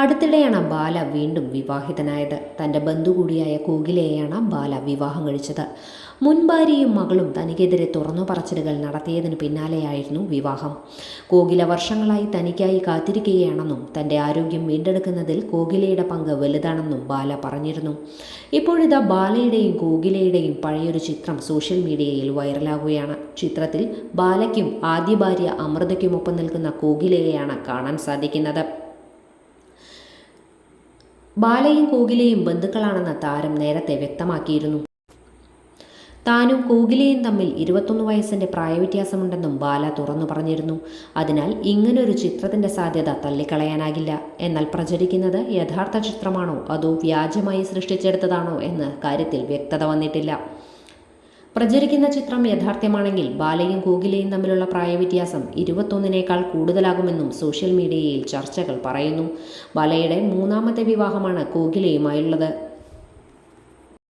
അടുത്തിടെയാണ് ബാല വീണ്ടും വിവാഹിതനായത്. തന്റെ ബന്ധു കൂടിയായ കോകിലയെയാണ് ബാല വിവാഹം കഴിച്ചത്. മുൻ ഭാര്യയും മകളും തനിക്കെതിരെ തുറന്നു പറച്ചിലുകൾ നടത്തിയതിന് പിന്നാലെയായിരുന്നു വിവാഹം. കോകില വർഷങ്ങളായി തനിക്കായി കാത്തിരിക്കുകയാണെന്നും തന്റെ ആരോഗ്യം വീണ്ടെടുക്കുന്നതിൽ കോകിലയുടെ പങ്ക് വലുതാണെന്നും ബാല പറഞ്ഞിരുന്നു. ഇപ്പോഴിതാ ബാലയുടെയും കോകിലയുടെയും പഴയൊരു ചിത്രം സോഷ്യൽ മീഡിയയിൽ വൈറലാകുകയാണ് ചിത്രത്തിൽ ബാലയ്ക്കും ആദ്യ ഭാര്യ അമൃതയ്ക്കുമൊപ്പം നിൽക്കുന്ന കോകിലയെയാണ് കാണാൻ സാധിക്കുന്നത്. ബാലയും കോകിലയും ബന്ധുക്കളാണെന്ന താരം നേരത്തെ വ്യക്തമാക്കിയിരുന്നു. താനും കോകിലയും തമ്മിൽ ഇരുപത്തൊന്ന് വയസ്സിന്റെ പ്രായവ്യത്യാസമുണ്ടെന്നും ബാല തുറന്നു പറഞ്ഞിരുന്നു. അതിനാൽ ഇങ്ങനൊരു ചിത്രത്തിന്റെ സാധ്യത തള്ളിക്കളയാനാകില്ല. എന്നാൽ പ്രചരിക്കുന്നത് യഥാർത്ഥ ചിത്രമാണോ അതോ വ്യാജമായി സൃഷ്ടിച്ചെടുത്തതാണോ എന്ന് കാര്യത്തിൽ വ്യക്തത വന്നിട്ടില്ല. പ്രചരിക്കുന്ന ചിത്രം യഥാർത്ഥ്യമാണെങ്കിൽ ബാലയും ഗൂഗിലയും തമ്മിലുള്ള പ്രായവ്യത്യാസം ഇരുപത്തൊന്നിനേക്കാൾ കൂടുതലാകുമെന്നും സോഷ്യൽ മീഡിയയിൽ ചർച്ചകൾ പറയുന്നു. ബാലയുടെ മൂന്നാമത്തെ വിവാഹമാണ് കോകിലയുമായുള്ളത്.